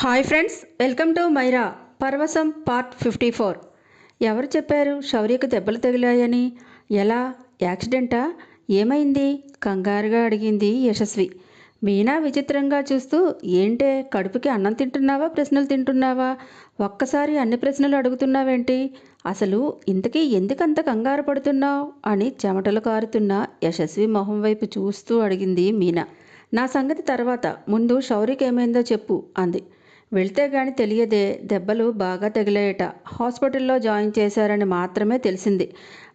Hi friends welcome to Maira పర్వసం part fifty four. ఎవరు చెప్పారు శౌర్యకు దెబ్బలు తగిలాయని? ఎలా? యాక్సిడెంటా? ఏమైంది? కంగారుగా అడిగింది యశస్వి. మీనా విచిత్రంగా చూస్తూ ఏంటే కడుపుకి అన్నం తింటున్నావా ప్రశ్నలు తింటున్నావా? ఒక్కసారి అన్ని ప్రశ్నలు అడుగుతున్నావేంటి? అసలు ఇంతకీ ఎందుకంత కంగారు పడుతున్నావు? అని చెమటలు కారుతున్న యశస్వి మొహం వైపు చూస్తూ అడిగింది మీనా. నా సంగతి తర్వాత ముందు శౌర్యకి ఏమైందో చెప్పు అంది. వెళ్తే గాని తెలియదే దెబ్బలు బాగా తగిలాయట. హాస్పిటల్లో జాయిన్ చేశారని మాత్రమే తెలిసింది.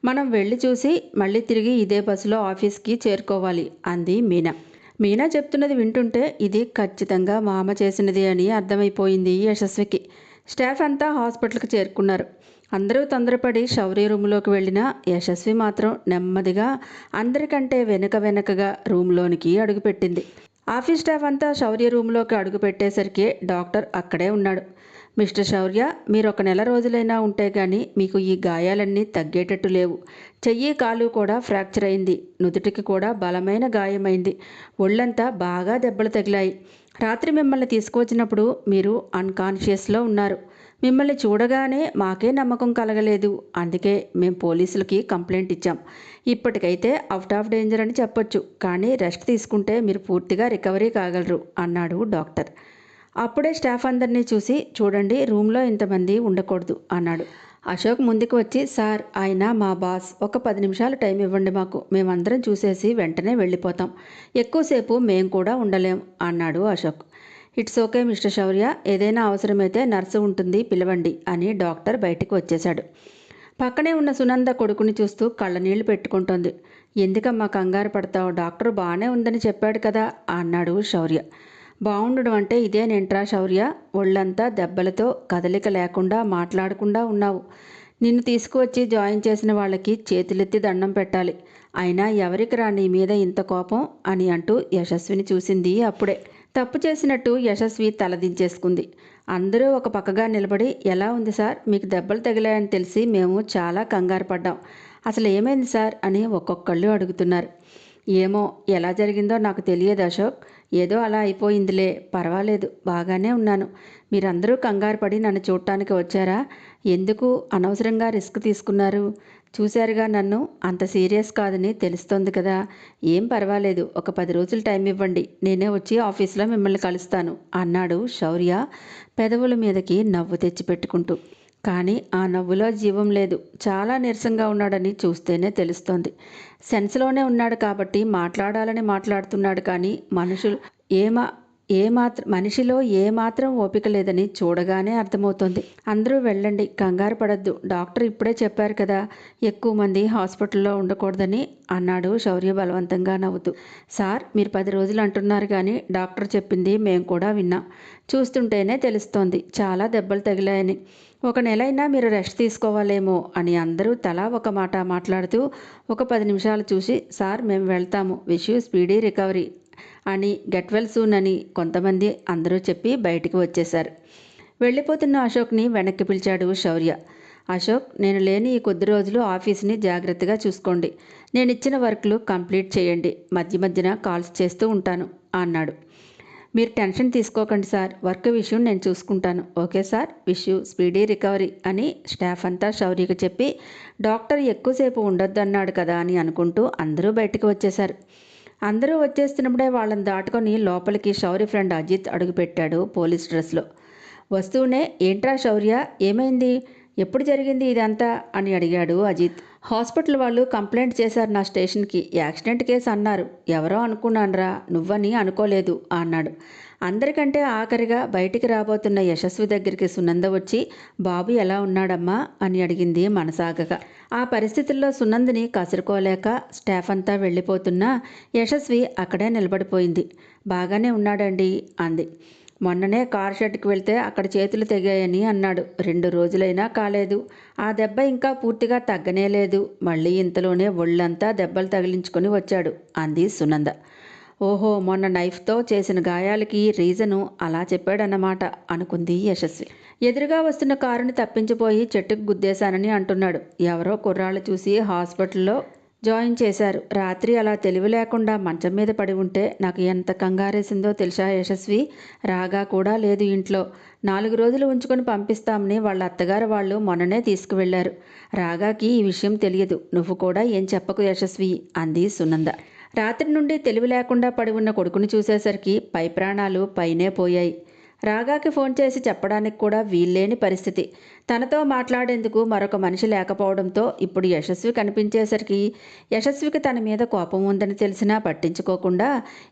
మనం వెళ్ళి చూసి మళ్ళీ తిరిగి ఇదే బస్సులో ఆఫీస్కి చేరుకోవాలి అంది మీనా. మీనా చెప్తున్నది వింటుంటే ఇది ఖచ్చితంగా మామ చేసినది అని అర్థమైపోయింది యశస్వికి. స్టాఫ్ అంతా హాస్పిటల్కి చేరుకున్నారు. అందరూ తొందరపడి శౌర్య రూమ్లోకి వెళ్ళిన యశస్వి మాత్రం నెమ్మదిగా అందరికంటే వెనుక వెనకగా రూమ్లోనికి అడుగుపెట్టింది. ఆఫీస్ స్టాఫ్ అంతా శౌర్య రూమ్లోకి అడుగు పెట్టేసరికి డాక్టర్ అక్కడే ఉన్నాడు. మిస్టర్ శౌర్య మీరు ఒక నెల రోజులైనా ఉంటే కానీ మీకు ఈ గాయాలన్నీ తగ్గేటట్టు లేవు. చెయ్యి కాలు కూడా ఫ్రాక్చర్ అయింది. నుదుటికి కూడా బలమైన గాయమైంది. ఒళ్ళంతా బాగా దెబ్బలు తగిలాయి. రాత్రి మిమ్మల్ని తీసుకువచ్చినప్పుడు మీరు అన్కాన్షియస్లో ఉన్నారు. మిమ్మల్ని చూడగానే మాకే నమ్మకం కలగలేదు. అందుకే మేము పోలీసులకి కంప్లైంట్ ఇచ్చాం. ఇప్పటికైతే అవుట్ ఆఫ్ డేంజర్ అని చెప్పొచ్చు. కానీ రెస్ట్ తీసుకుంటే మీరు పూర్తిగా రికవరీ కాగలరు అన్నాడు డాక్టర్. అప్పుడే స్టాఫ్ అందరినీ చూసి చూడండి రూమ్లో ఇంతమంది ఉండకూడదు అన్నాడు. అశోక్ ముందుకు వచ్చి సార్ ఆయన మా బాస్ ఒక పది నిమిషాలు టైం ఇవ్వండి మాకు. మేమందరం చూసేసి వెంటనే వెళ్ళిపోతాం. ఎక్కువసేపు మేము కూడా ఉండలేం అన్నాడు Ashok. It's okay mister Shaurya. ఏదైనా అవసరమైతే నర్సు ఉంటుంది పిలవండి అని డాక్టర్ బయటికి వచ్చేశాడు. పక్కనే ఉన్న సునంద కొడుకుని చూస్తూ కళ్ళనీళ్ళు పెట్టుకుంటోంది. ఎందుకమ్మా కంగారు పడతావు? డాక్టర్ బాగానే ఉందని చెప్పాడు కదా అన్నాడు శౌర్య. బాగుండడం అంటే ఇదేనేంట్రా శౌర్య? ఒళ్ళంతా దెబ్బలతో కదలిక లేకుండా మాట్లాడకుండా ఉన్నావు. నిన్ను తీసుకువచ్చి జాయిన్ చేసిన వాళ్ళకి చేతులెత్తి దండం పెట్టాలి. అయినా ఎవరికి రా నీ మీద ఇంత కోపం? అని అంటూ యశస్విని చూసింది అప్పుడే. తప్పు చేసినట్టు యశస్వి తలదించేసుకుంది అందరూ ఒక పక్కగా నిలబడి ఎలా ఉంది సార్? మీకు దెబ్బలు తగిలాయని తెలిసి మేము చాలా కంగారు పడ్డాం. అసలు ఏమైంది సార్? అని ఒక్కొక్కళ్ళు అడుగుతున్నారు. ఏమో ఎలా జరిగిందో నాకు తెలియదు అశోక్. ఏదో అలా అయిపోయిందిలే. పర్వాలేదు బాగానే ఉన్నాను. మీరందరూ కంగారు పడి నన్ను చూడటానికి వచ్చారా? ఎందుకు అనవసరంగా రిస్క్ తీసుకున్నారు? చూశారుగా నన్ను. అంత సీరియస్ కాదని తెలుస్తోంది కదా. ఏం పర్వాలేదు. ఒక పది రోజులు టైం ఇవ్వండి. నేనే వచ్చి ఆఫీస్లో మిమ్మల్ని కలుస్తాను అన్నాడు శౌర్య పెదవుల మీదకి నవ్వు తెచ్చిపెట్టుకుంటూ. కానీ ఆ నవ్వులో జీవం లేదు. చాలా నీరసంగా ఉన్నాడని చూస్తేనే తెలుస్తోంది. సెన్స్లోనే ఉన్నాడు కాబట్టి మాట్లాడాలని మాట్లాడుతున్నాడు కానీ మనుషులు ఏమా ఏ మాత్రం మనిషిలో ఏ మాత్రం ఓపిక లేదని చూడగానే అర్థమవుతోంది. అందరూ వెళ్ళండి కంగారు పడద్దు. డాక్టర్ ఇప్పుడే చెప్పారు కదా ఎక్కువ మంది హాస్పిటల్లో ఉండకూడదని అన్నాడు శౌర్య బలవంతంగా నవ్వుతూ. సార్ మీరు పది రోజులు అంటున్నారు కానీ డాక్టర్ చెప్పింది మేము కూడా విన్నాం. చూస్తుంటేనే తెలుస్తోంది చాలా దెబ్బలు తగిలాయని. ఒక నెలైనా మీరు రెస్ట్ తీసుకోవాలేమో అని అందరూ తలా ఒక మాట మాట్లాడుతూ ఒక పది నిమిషాలు చూసి సార్ మేము వెళ్తాము. Wish you speedy recovery. అని గెట్ వెల్ సూన్ అని కొంతమంది అందరూ చెప్పి బయటికి వచ్చేశారు. వెళ్ళిపోతున్న అశోక్ని వెనక్కి పిలిచాడు శౌర్య. అశోక్ నేను లేని ఈ కొద్ది రోజులు ఆఫీస్ని జాగ్రత్తగా చూసుకోండి. నేను ఇచ్చిన వర్క్లు కంప్లీట్ చేయండి. మధ్య మధ్యన కాల్స్ చేస్తూ ఉంటాను అన్నాడు. మీరు టెన్షన్ తీసుకోకండి సార్. వర్క్ విషయం నేను చూసుకుంటాను. Okay sir. Wish you speedy recovery అని స్టాఫ్ అంతా శౌర్యకు చెప్పి డాక్టర్ ఎక్కువసేపు ఉండొద్దన్నాడు కదా అని అనుకుంటూ అందరూ బయటకు వచ్చేశారు. అందరూ వచ్చేస్తున్నప్పుడే వాళ్ళని దాటుకొని లోపలికి శౌర్య ఫ్రెండ్ అజిత్ అడుగుపెట్టాడు పోలీస్ డ్రెస్లో. వస్తూనే ఏంట్రా శౌర్య ఏమైంది? ఎప్పుడు జరిగింది ఇదంతా? అని అడిగాడు అజిత్. హాస్పిటల్ వాళ్ళు కంప్లైంట్ చేశారు నా స్టేషన్కి. యాక్సిడెంట్ కేసు అన్నారు. ఎవరో అనుకున్నానరా నువ్వని అనుకోలేదు అన్నాడు. అందరికంటే ఆఖరిగా బయటికి రాబోతున్న యశస్వి దగ్గరికి సునంద వచ్చి బాబు ఎలా ఉన్నాడమ్మా? అని అడిగింది మనసాగగా. ఆ పరిస్థితుల్లో సునందని కసురుకోలేక స్టాఫ్ అంతా వెళ్ళిపోతున్నా యశస్వి అక్కడే నిలబడిపోయింది. బాగానే ఉన్నాడండి అంది. మొన్ననే కార్ షెడ్కి వెళ్తే అక్కడ చేతులు తెగాయని అన్నాడు. రెండు రోజులైనా కాలేదు. ఆ దెబ్బ ఇంకా పూర్తిగా తగ్గనే లేదు. మళ్ళీ ఇంతలోనే ఒళ్ళంతా దెబ్బలు తగిలించుకొని వచ్చాడు అంది సునంద. ఓహో మొన్న నైఫ్తో చేసిన గాయాలకి రీజను అలా చెప్పాడన్నమాట అనుకుంది యశస్వి. ఎదురుగా వస్తున్న కారుని తప్పించిపోయి చెట్టుకు గుద్దేశానని అంటున్నాడు. ఎవరో కుర్రాళ్ళు చూసి హాస్పిటల్లో జాయిన్ చేశారు. రాత్రి అలా తెలివి లేకుండా మంచం మీద పడి ఉంటే నాకు ఎంత కంగారేసిందో తెలుసా యశస్వి? రాగా కూడా లేదు ఇంట్లో. నాలుగు రోజులు ఉంచుకొని పంపిస్తామని వాళ్ళ అత్తగారు వాళ్ళు మొన్ననే తీసుకువెళ్ళారు రాగాకి ఈ విషయం తెలియదు. నువ్వు కూడా ఏం చెప్పకు యశస్వి అంది సునంద. రాత్రి నుండి తెలివి లేకుండా పడి ఉన్న కొడుకుని చూసేసరికి పై ప్రాణాలు పైనే పోయాయి. రాగాకి ఫోన్ చేసి చెప్పడానికి కూడా వీల్లేని పరిస్థితి. తనతో మాట్లాడేందుకు మరొక మనిషి లేకపోవడంతో ఇప్పుడు యశస్వి కనిపించేసరికి యశస్వికి తన మీద కోపం ఉందని తెలిసినా పట్టించుకోకుండా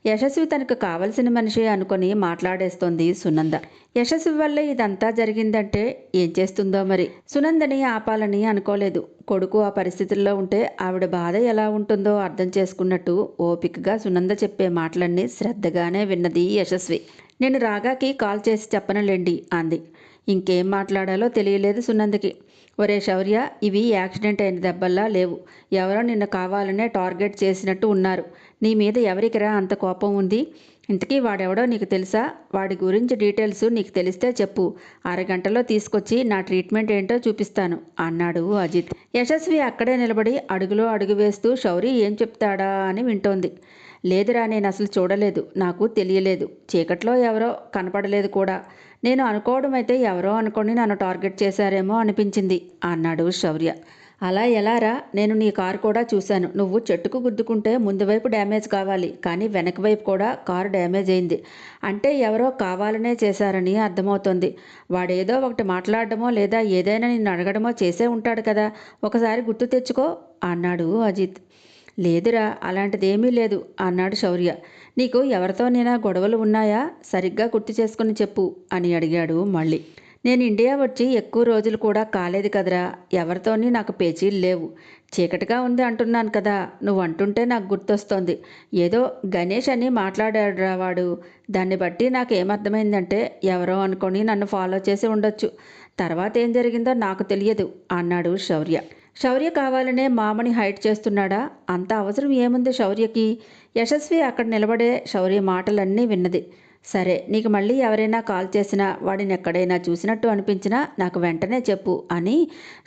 యశస్వి తనకు కావలసిన మనిషి అనుకొని మాట్లాడేస్తోంది సునంద. యశస్వి వల్ల ఇదంతా జరిగిందంటే ఏం చేస్తుందో మరి? సునందని ఆపాలని అనుకోలేదు. కొడుకు ఆ పరిస్థితుల్లో ఉంటే ఆవిడ బాధ ఎలా ఉంటుందో అర్థం చేసుకున్నట్టు ఓపికగా సునంద చెప్పే మాటలన్నీ శ్రద్ధగానే విన్నది యశస్వి. నేను రాగాకి కాల్ చేసి చెప్పనులేండి అంది. ఇంకేం మాట్లాడాలో తెలియలేదు సున్నందుకి. ఒరే శౌర్య ఇవి యాక్సిడెంట్ అయిన దెబ్బల్లా లేవు. ఎవరో నిన్ను కావాలనే టార్గెట్ చేసినట్టు ఉన్నారు. నీ మీద ఎవరికిరా అంత కోపం ఉంది? ఇంతకీ వాడెవడో నీకు తెలుసా? వాడి గురించి డీటెయిల్స్ నీకు తెలిస్తే చెప్పు. అరగంటలో తీసుకొచ్చి నా ట్రీట్మెంట్ ఏంటో చూపిస్తాను అన్నాడు అజిత్. యశస్వి అక్కడే నిలబడి అడుగులో అడుగు వేస్తూ శౌరి ఏం చెప్తాడా? అని వింటోంది. లేదురా నేను అసలు చూడలేదు నాకు తెలియలేదు. చీకట్లో ఎవరో కనపడలేదు కూడా. నేను అనుకోవడం అయితే ఎవరో అనుకొని నన్ను టార్గెట్ చేశారేమో అనిపించింది అన్నాడు శౌర్య. అలా ఎలారా? నేను నీ కారు కూడా చూశాను. నువ్వు చెట్టుకు గుద్దుకుంటే ముందు వైపు డ్యామేజ్ కావాలి కానీ వెనక వైపు కూడా కారు డ్యామేజ్ అయింది. అంటే ఎవరో కావాలనే చేశారని అర్థమవుతోంది. వాడేదో ఒకటి మాట్లాడడమో లేదా ఏదైనా నిన్ను అడగడమో చేసే ఉంటాడు కదా. ఒకసారి గుర్తు తెచ్చుకో అన్నాడు అజిత్. లేదురా అలాంటిదేమీ లేదు అన్నాడు శౌర్య. నీకు ఎవరితోనైనా గొడవలు ఉన్నాయా? సరిగ్గా గుర్తు చేసుకుని చెప్పు అని అడిగాడు మళ్ళీ. నేను ఇండియా వచ్చి ఎక్కువ రోజులు కూడా కాలేదు కదరా ఎవరితోని నాకు పేచీలు లేవు. చీకటిగా ఉంది అంటున్నాను కదా నువ్వు అంటుంటే నాకు గుర్తొస్తోంది. ఏదో గణేష్ అని మాట్లాడాడురా వాడు. దాన్ని బట్టి నాకు ఏమర్థమైందంటే ఎవరో అనుకొని నన్ను ఫాలో చేసి ఉండొచ్చు. తర్వాత ఏం జరిగిందో నాకు తెలియదు అన్నాడు శౌర్య. శౌర్య కావాలనే మామని హైట్ చేస్తున్నాడా? అంత అవసరం ఏముంది శౌర్యకి? యశస్వి అక్కడ నిలబడే శౌర్య మాటలన్నీ విన్నది. సరే నీకు మళ్ళీ ఎవరైనా కాల్ చేసినా వాడిని ఎక్కడైనా చూసినట్టు అనిపించినా నాకు వెంటనే చెప్పు అని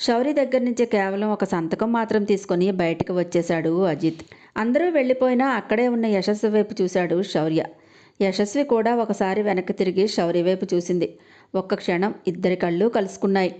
శౌర్య దగ్గర నుంచి కేవలం ఒక సంతకం మాత్రం తీసుకొని బయటకు వచ్చేశాడు అజిత్. అందరూ వెళ్ళిపోయినా అక్కడే ఉన్న యశస్వి వైపు చూశాడు శౌర్య. యశస్వి కూడా ఒకసారి వెనక్కి తిరిగి శౌర్య వైపు చూసింది. ఒక్క క్షణం ఇద్దరి కళ్ళు కలుసుకున్నాయి.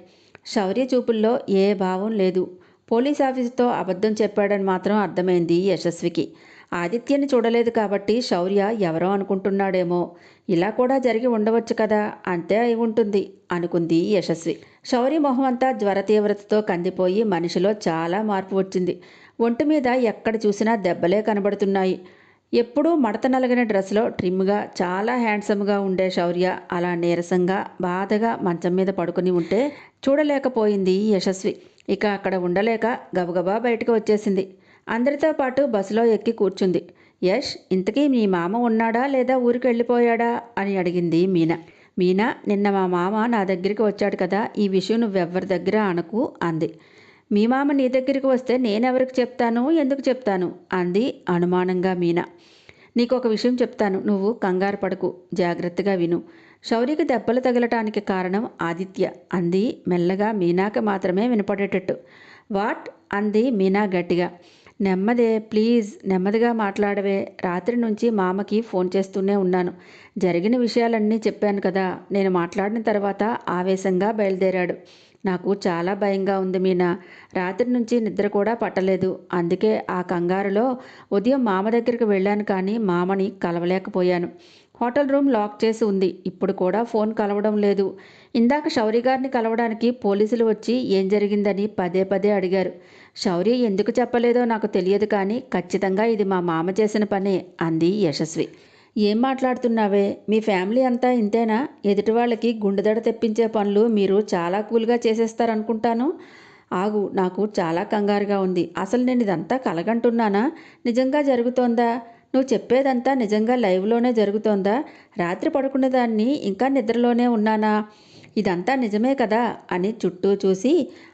శౌర్య చూపుల్లో ఏ భావం లేదు. పోలీస్ ఆఫీసుతో అబద్ధం చెప్పాడని మాత్రం అర్థమైంది యశస్వికి. ఆదిత్యని చూడలేదు కాబట్టి శౌర్య ఎవరో అనుకుంటున్నాడేమో. ఇలా కూడా జరిగి ఉండవచ్చు కదా అంతే అయి ఉంటుంది అనుకుంది యశస్వి. శౌర్య మొహం అంతా జ్వర తీవ్రతతో కందిపోయి మనిషిలో చాలా మార్పు వచ్చింది. ఒంటి మీద ఎక్కడ చూసినా దెబ్బలే కనబడుతున్నాయి. ఎప్పుడూ మడత నలగిన డ్రెస్లో ట్రిమ్గా చాలా హ్యాండ్సమ్గా ఉండే శౌర్య అలా నీరసంగా బాధగా మంచం మీద పడుకుని ఉంటే చూడలేకపోయింది యశస్వి. ఇక అక్కడ ఉండలేక గబగబా బయటకు వచ్చేసింది. అందరితో పాటు బస్సులో ఎక్కి కూర్చుంది. యష్ ఇంతకీ మీ మామ ఉన్నాడా లేదా ఊరికి వెళ్ళిపోయాడా? అని అడిగింది మీనా. మీనా నిన్న మా మామ నా దగ్గరికి వచ్చాడు కదా ఈ విషయం నువ్వెవ్వరి దగ్గర అనకు అంది. మీ మామ నీ దగ్గరికి వస్తే నేనెవరికి చెప్తాను? ఎందుకు చెప్తాను? అంది అనుమానంగా మీనా. నీకు ఒక విషయం చెప్తాను. నువ్వు కంగారు పడకు. జాగ్రత్తగా విను. శౌరికి దెబ్బలు తగలటానికి కారణం ఆదిత్య అంది మెల్లగా మీనాకి మాత్రమే వినపడేటట్టు. వాట్? అంది మీనా గట్టిగా. నెమ్మదే ప్లీజ్ నెమ్మదిగా మాట్లాడవే. రాత్రి నుంచి మామకి ఫోన్ చేస్తూనే ఉన్నాను. జరిగిన విషయాలన్నీ చెప్పాను కదా. నేను మాట్లాడిన తర్వాత ఆవేశంగా బయలుదేరాడు. నాకు చాలా భయంగా ఉంది మీనా. రాత్రి నుంచి నిద్ర కూడా పట్టలేదు. అందుకే ఆ కంగారులో ఉదయం మామ దగ్గరికి వెళ్ళాను కానీ మామని కలవలేకపోయాను. హోటల్ రూమ్ లాక్ చేసి ఉంది. ఇప్పుడు కూడా ఫోన్ కలవడం లేదు. ఇందాక శౌరి గారిని కలవడానికి పోలీసులు వచ్చి ఏం జరిగిందని పదే పదే అడిగారు. శౌరి ఎందుకు చెప్పలేదో నాకు తెలియదు కానీ ఖచ్చితంగా ఇది మా మామ చేసిన పనే అంది యశస్వి. ఏం మాట్లాడుతున్నావే? మీ ఫ్యామిలీ అంతా ఇంతేనా? ఎదుటి వాళ్ళకి గుండెదడ తెప్పించే పనులు మీరు చాలా కూల్గా చేసేస్తారనుకుంటాను. ఆగు నాకు చాలా కంగారుగా ఉంది. అసలు నేను ఇదంతా కలగంటున్నానా? నిజంగా జరుగుతోందా? నువ్వు చెప్పేదంతా నిజంగా లైవ్లోనే జరుగుతోందా? రాత్రి పడుకునేదాన్ని ఇంకా నిద్రలోనే ఉన్నానా? ఇదంతా నిజమే కదా అని చుట్టూ చూసి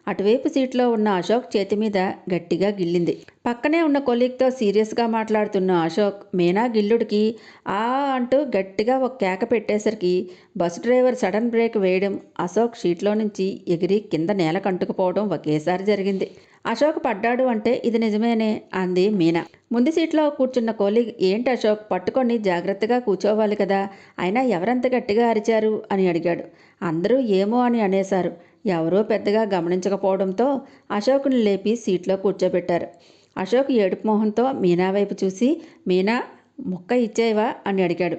అటువైపు సీట్లో ఉన్న అశోక్ చేతి మీద గట్టిగా గిల్లింది. పక్కనే ఉన్న కొలీగ్తో సీరియస్గా మాట్లాడుతున్న అశోక్ మీనా గిల్లుడికి ఆ అంటూ గట్టిగా ఒక కేక పెట్టేసరికి బస్సు డ్రైవర్ సడన్ బ్రేక్ వేయడం అశోక్ షీట్లో నుంచి ఎగిరి కింద నేల కంటుకుపోవడం ఒకేసారి జరిగింది. అశోక్ పడ్డాడు అంటే ఇది నిజమేనే అంది మీనా. ముందు సీట్లో కూర్చున్న కోలి ఏంటి అశోక్ పట్టుకొని జాగ్రత్తగా కూర్చోవాలి కదా అయినా ఎవరంత గట్టిగా అరిచారు అని అడిగాడు. అందరూ ఏమో అని అనేశారు. ఎవరో పెద్దగా గమనించకపోవడంతో అశోక్ని లేపి సీట్లో కూర్చోబెట్టారు. అశోక్ ఏడుపు మొహంతో మీనా వైపు చూసి మీనా ముక్క ఇచ్చేవా అని అడిగాడు.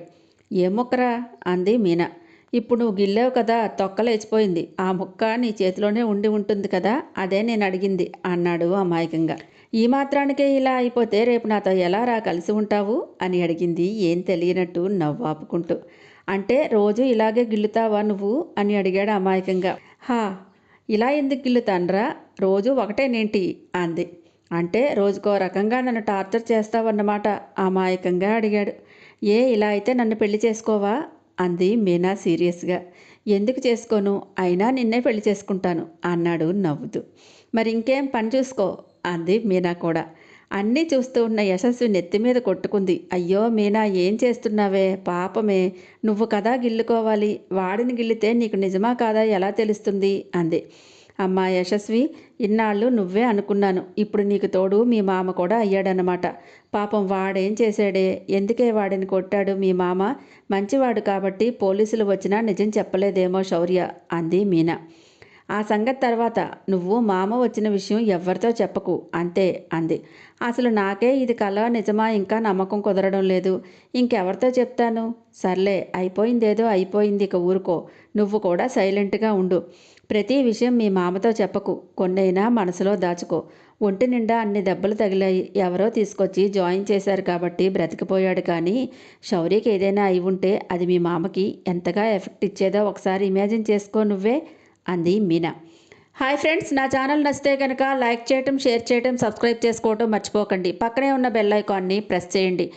ఏ ముక్కరా? అంది మీనా. ఇప్పుడు నువ్వు గిల్లావు కదా తొక్కలేచిపోయింది ఆ ముక్క నీ చేతిలోనే ఉండి ఉంటుంది కదా అదే నేను అడిగింది అన్నాడు అమాయకంగా. ఈ మాత్రానికే ఇలా అయిపోతే రేపు నాతో ఎలా రా కలిసి ఉంటావు అని అడిగింది ఏం తెలియనట్టు నవ్వాపుకుంటూ అంటే రోజు ఇలాగే గిల్లుతావా నువ్వు అని అడిగాడు అమాయకంగా. హా ఇలా ఎందుకు గిల్లుతాన్రా? రోజు ఒకటేనేంటి? అంది. అంటే రోజుకో రకంగా నన్ను టార్చర్ చేస్తావన్నమాట అమాయకంగా అడిగాడు. ఏ ఇలా అయితే నన్ను పెళ్ళి చేసుకోవా? అంది మీనా సీరియస్గా. ఎందుకు చేసుకోను? అయినా నిన్నే పెళ్ళి చేసుకుంటాను అన్నాడు నవ్వుతూ. మరి ఇంకేం పని చూసుకో అంది మీనా కూడా. అన్నీ చూస్తూ ఉన్న యశస్వి నెత్తి మీద కొట్టుకుంది. అయ్యో మీనా ఏం చేస్తున్నావే? పాపమే. నువ్వు కదా గిల్లుకోవాలి. వాడిని గిల్లితే నీకు నిజమా కాదా? ఎలా తెలుస్తుంది? అంది. అమ్మా యశస్వి ఇన్నాళ్ళు నువ్వే అనుకున్నాను. ఇప్పుడు నీకు తోడు మీ మామ కూడా అయ్యాడనమాట పాపం వాడేం చేశాడే? ఎందుకే వాడిని కొట్టాడు మీ మామ? మంచివాడు కాబట్టి పోలీసులు వచ్చినా నిజం చెప్పలేదేమో శౌర్య అంది మీనా. ఆ సంగతి తర్వాత నువ్వు మామ వచ్చిన విషయం ఎవ్వరితో చెప్పకు అంతే అంది. అసలు నాకే ఇది కల నిజమా? ఇంకా నమ్మకం కుదరడం లేదు. ఇంకెవరితో చెప్తాను? సర్లే అయిపోయిందేదో అయిపోయింది ఇక ఊరుకో. నువ్వు కూడా సైలెంట్గా ఉండు. ప్రతి విషయం మీ మామతో చెప్పకు. కొన్నైనా మనసులో దాచుకో. ఒంటి నిండా అన్ని దెబ్బలు తగిలాయి. ఎవరో తీసుకొచ్చి జాయిన్ చేశారు కాబట్టి బ్రతికిపోయాడు కానీ శౌర్యకి ఏదైనా అయి ఉంటే అది మీ మామకి ఎంతగా ఎఫెక్ట్ ఇచ్చేదో ఒకసారి ఇమాజిన్ చేసుకో నువ్వే అంది మీనా. హాయ్ ఫ్రెండ్స్ నా ఛానల్ నచ్చితే కనుక లైక్ చేయటం షేర్ చేయటం సబ్స్క్రైబ్ చేసుకోవటం మర్చిపోకండి. పక్కనే ఉన్న బెల్ ఐకాన్ని ప్రెస్ చేయండి.